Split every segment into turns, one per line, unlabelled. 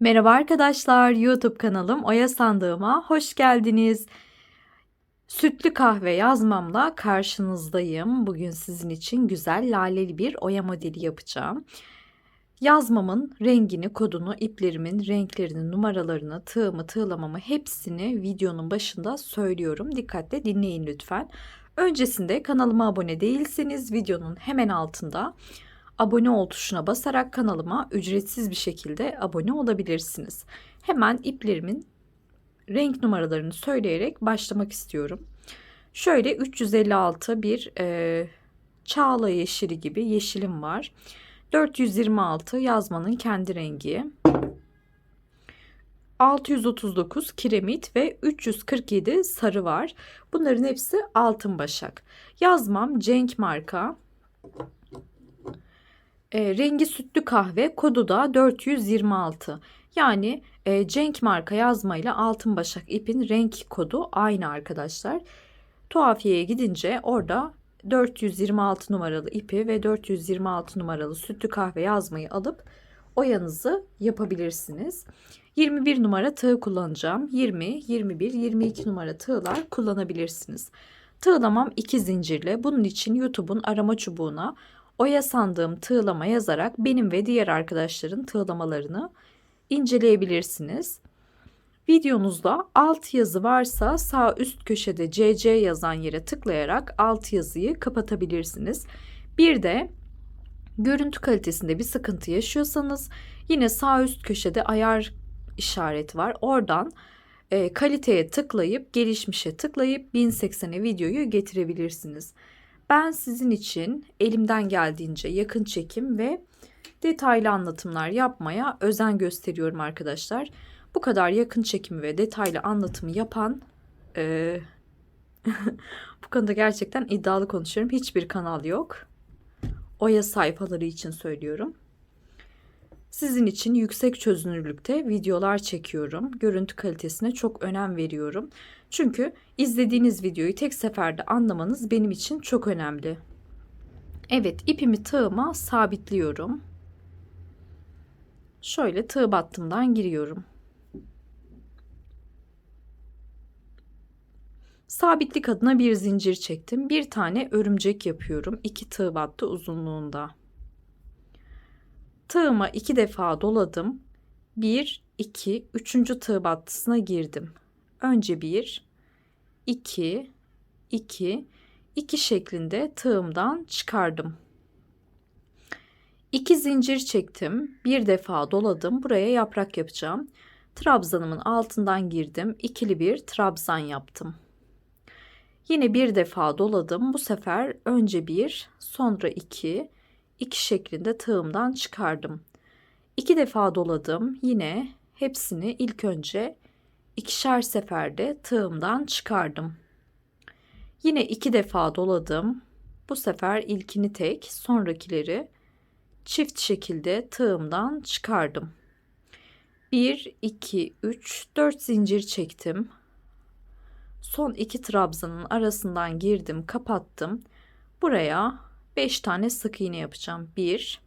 Merhaba arkadaşlar, YouTube kanalım Oya Sandığıma hoş geldiniz. Sütlü kahve yazmamla karşınızdayım. Bugün sizin için güzel laleli bir oya modeli yapacağım. Yazmamın rengini, kodunu, iplerimin renklerini, numaralarını, tığımı, tığlamamı hepsini videonun başında söylüyorum. Dikkatle dinleyin lütfen. Öncesinde kanalıma abone değilseniz videonun hemen altında abone ol tuşuna basarak kanalıma ücretsiz bir şekilde abone olabilirsiniz. Hemen iplerimin renk numaralarını söyleyerek başlamak istiyorum. Şöyle 356 bir e, çağla yeşili gibi yeşilim var. 426 yazmanın kendi rengi. 639 kiremit ve 347 sarı var. Bunların hepsi altın başak. Yazmam Cenk marka. E, rengi sütlü kahve kodu da 426. Yani e, Cenk marka yazmayla altın başak ipin renk kodu aynı arkadaşlar. Tuhafiyeye gidince orada 426 numaralı ipi ve 426 numaralı sütlü kahve yazmayı alıp oyanızı yapabilirsiniz. 21 numara tığ kullanacağım. 20, 21, 22 numara tığlar kullanabilirsiniz. Tığlamam 2 zincirle. Bunun için YouTube'un arama çubuğuna oya sandığım tığlama yazarak benim ve diğer arkadaşların tığlamalarını inceleyebilirsiniz. Videonuzda alt yazı varsa sağ üst köşede CC yazan yere tıklayarak alt yazıyı kapatabilirsiniz. Bir de görüntü kalitesinde bir sıkıntı yaşıyorsanız yine sağ üst köşede ayar işareti var. Oradan e, kaliteye tıklayıp gelişmişe tıklayıp 1080'e videoyu getirebilirsiniz. Ben sizin için elimden geldiğince yakın çekim ve detaylı anlatımlar yapmaya özen gösteriyorum arkadaşlar. Bu kadar yakın çekimi ve detaylı anlatımı yapan e, bu konuda gerçekten iddialı konuşuyorum. Hiçbir kanal yok. Oya sayfaları için söylüyorum. Sizin için yüksek çözünürlükte videolar çekiyorum. Görüntü kalitesine çok önem veriyorum. Çünkü izlediğiniz videoyu tek seferde anlamanız benim için çok önemli. Evet, ipimi tığıma sabitliyorum. Şöyle tığ battımdan giriyorum. Sabitlik adına bir zincir çektim. Bir tane örümcek yapıyorum. İki tığ battı uzunluğunda. Tığıma iki defa doladım. Bir, iki, üçüncü tığ battısına girdim. Önce bir, iki, iki, iki şeklinde tığımdan çıkardım. İki zincir çektim. Bir defa doladım. Buraya yaprak yapacağım. Trabzanımın altından girdim. İkili bir trabzan yaptım. Yine bir defa doladım. Bu sefer önce bir, sonra iki, iki şeklinde tığımdan çıkardım. İki defa doladım. Yine hepsini ilk önce ikişer seferde tığımdan çıkardım. Yine iki defa doladım. Bu sefer ilkini tek, sonrakileri çift şekilde tığımdan çıkardım. 1 2 3 4 zincir çektim. Son iki trabzanın arasından girdim, kapattım. Buraya 5 tane sık iğne yapacağım. 1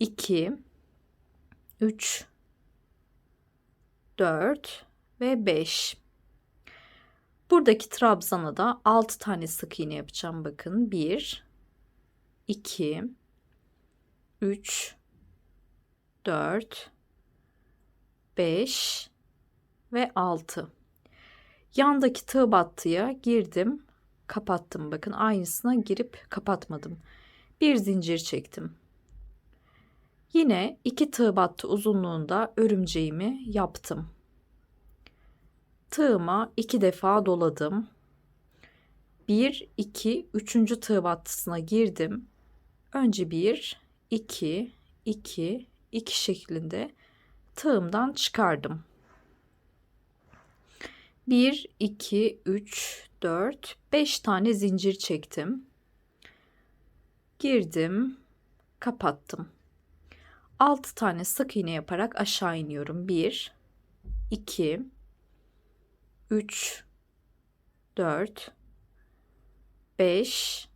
2 3 4 ve 5. Buradaki trabzana da 6 tane sık iğne yapacağım. Bakın 1 2 3 4 5 ve 6. Yandaki tığ battıya girdim, kapattım. Bakın aynısına girip kapatmadım. Bir zincir çektim. Yine iki tığ battı uzunluğunda örümceğimi yaptım. Tığıma iki defa doladım. Bir, iki, üçüncü tığ battısına girdim. Önce bir, iki, iki, iki şeklinde tığımdan çıkardım. 1, 2, 3, 4, 5 tane zincir çektim. Girdim, kapattım. 6 tane sık iğne yaparak aşağı iniyorum. 1 2 3 4 5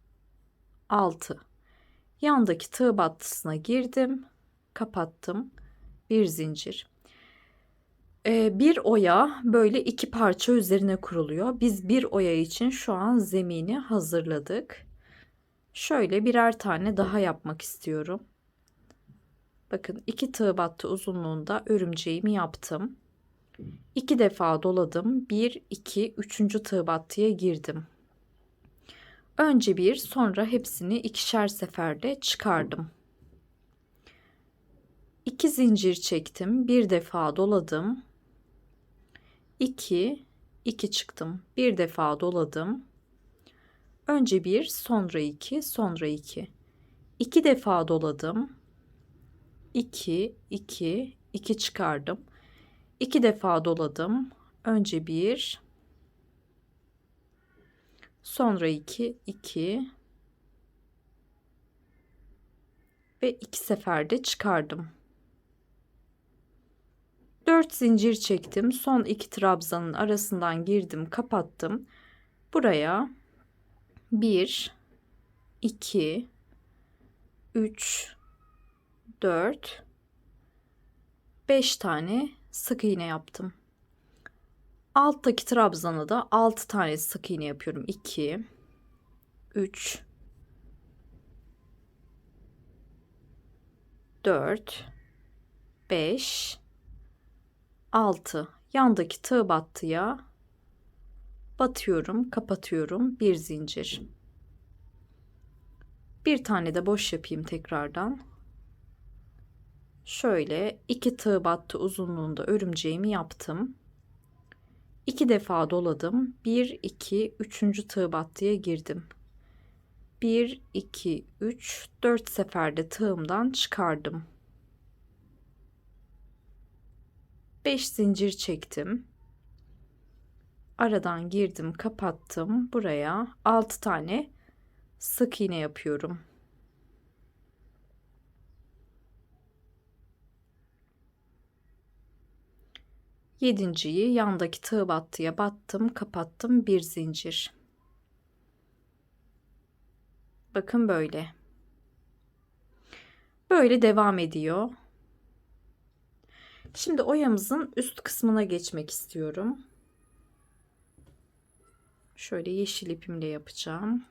6 Yandaki tığ battısına girdim, kapattım. bir zincir. Bir oya böyle iki parça üzerine kuruluyor. Biz bir oya için şu an zemini hazırladık. Şöyle birer tane daha yapmak istiyorum. Bakın iki tığ battı uzunluğunda örümceğimi yaptım. İki defa doladım. Bir, iki, üçüncü tığ battıya girdim. Önce bir, sonra hepsini ikişer seferde çıkardım. İki zincir çektim. Bir defa doladım. 2 2 çıktım. Bir defa doladım. Önce bir, sonra iki, sonra iki. İki defa doladım. 2 2 2 çıkardım. İki defa doladım. Önce bir, sonra iki, iki ve iki seferde çıkardım. 4 zincir çektim. Son iki trabzanın arasından girdim, kapattım. Buraya 1 2 3 4 5 tane sık iğne yaptım. Alttaki trabzana da 6 tane sık iğne yapıyorum. 2 3 4 5 6 yandaki tığ battıya batıyorum kapatıyorum. Bir zincir. Bir tane de boş yapayım tekrardan. Şöyle iki tığ battı uzunluğunda örümceğimi yaptım. İki defa doladım. 1 2 3. tığ battıya girdim. 1 2 3 4 seferde tığımdan çıkardım 5 zincir çektim. Aradan girdim, kapattım. Buraya 6 tane sık iğne yapıyorum. Yedinciyi yandaki tığ battıya battım, kapattım bir zincir. Bakın böyle. Böyle devam ediyor. Şimdi oyamızın üst kısmına geçmek istiyorum. Şöyle yeşil ipimle yapacağım.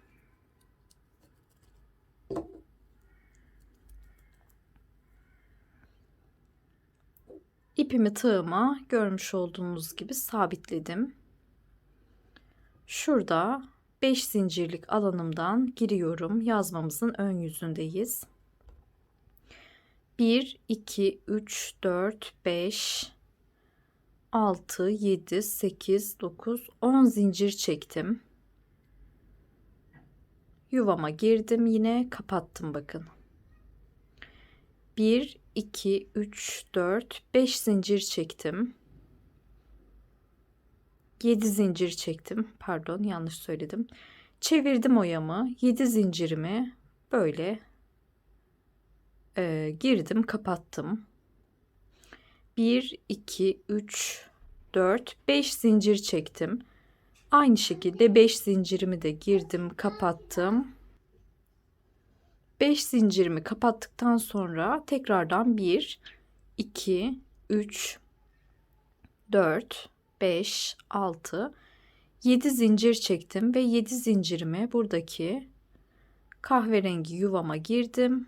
İpimi tığıma görmüş olduğunuz gibi sabitledim. Şurada 5 zincirlik alanımdan giriyorum. Yazmamızın ön yüzündeyiz. 1, 2, 3, 4, 5, 6, 7, 8, 9, 10 zincir çektim. Yuvama girdim yine kapattım bakın. 1, 2, 3, 4, 5 zincir çektim. 7 zincir çektim. Pardon yanlış söyledim. Çevirdim oyamı. 7 zincirimi böyle e, girdim kapattım. 1 2 3 4 5 zincir çektim. Aynı şekilde 5 zincirimi de girdim kapattım. 5 zincirimi kapattıktan sonra tekrardan 1 2 3 4 5 6 7 zincir çektim ve 7 zincirimi buradaki kahverengi yuvama girdim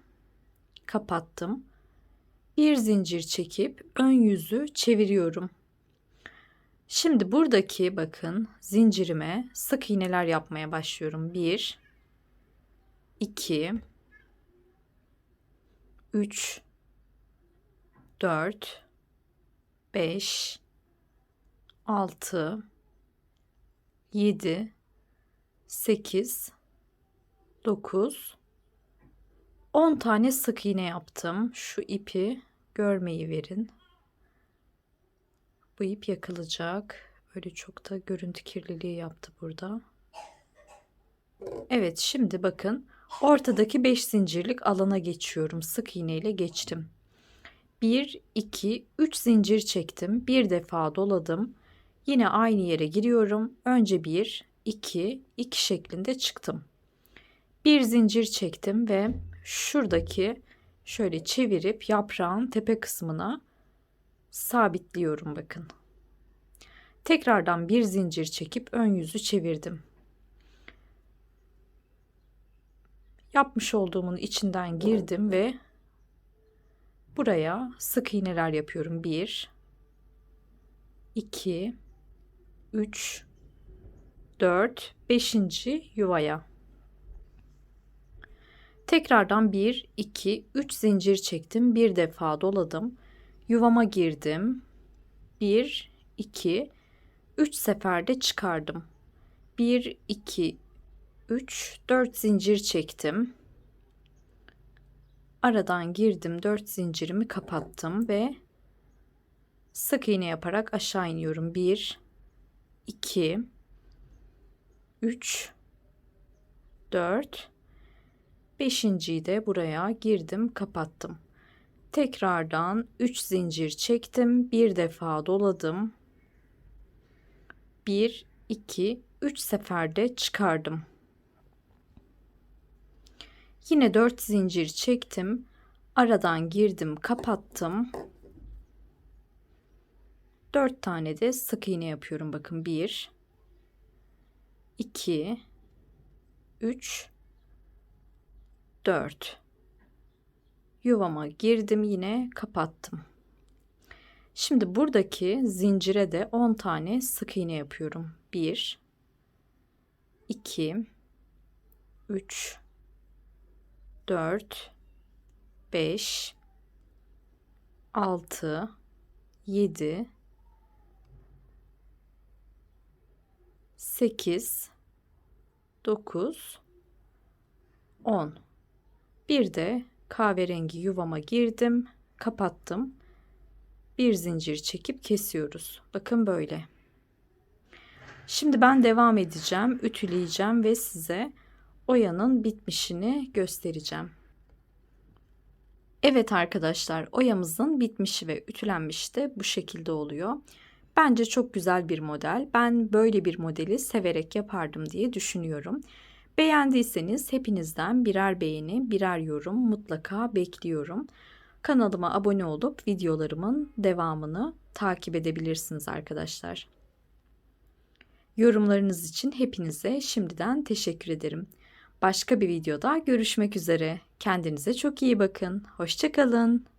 kapattım. Bir zincir çekip ön yüzü çeviriyorum. Şimdi buradaki bakın zincirime sık iğneler yapmaya başlıyorum. 1 2 3 4 5 6 7 8 9 10 tane sık iğne yaptım. Şu ipi görmeyi verin. Bu ip yakılacak. Öyle çok da görüntü kirliliği yaptı burada. Evet şimdi bakın ortadaki 5 zincirlik alana geçiyorum. Sık iğne ile geçtim. 1 2 3 zincir çektim. Bir defa doladım. Yine aynı yere giriyorum. Önce 1 2 2 şeklinde çıktım. Bir zincir çektim ve şuradaki şöyle çevirip yaprağın tepe kısmına sabitliyorum bakın. Tekrardan bir zincir çekip ön yüzü çevirdim. Yapmış olduğumun içinden girdim ve buraya sık iğneler yapıyorum. 1 2 3 4 5. yuvaya. Tekrardan 1 2 3 zincir çektim. Bir defa doladım. Yuvama girdim. 1 2 3 seferde çıkardım. 1 2 3 4 zincir çektim. Aradan girdim. 4 zincirimi kapattım ve sık iğne yaparak aşağı iniyorum. 1 2 3 4 Beşinciyi de buraya girdim, kapattım. Tekrardan 3 zincir çektim. Bir defa doladım. 1 2 3 seferde çıkardım. Yine 4 zincir çektim. Aradan girdim, kapattım. 4 tane de sık iğne yapıyorum. Bakın 1 2 3 4 yuvama girdim yine kapattım. Şimdi buradaki zincire de 10 tane sık iğne yapıyorum. 1 2 3 4 5 6 7 8 9 10 bir de kahverengi yuvama girdim, kapattım. Bir zincir çekip kesiyoruz. Bakın böyle. Şimdi ben devam edeceğim, ütüleyeceğim ve size oyanın bitmişini göstereceğim. Evet arkadaşlar, oyamızın bitmişi ve ütülenmişi de bu şekilde oluyor. Bence çok güzel bir model. Ben böyle bir modeli severek yapardım diye düşünüyorum. Beğendiyseniz hepinizden birer beğeni, birer yorum mutlaka bekliyorum. Kanalıma abone olup videolarımın devamını takip edebilirsiniz arkadaşlar. Yorumlarınız için hepinize şimdiden teşekkür ederim. Başka bir videoda görüşmek üzere. Kendinize çok iyi bakın. Hoşçakalın.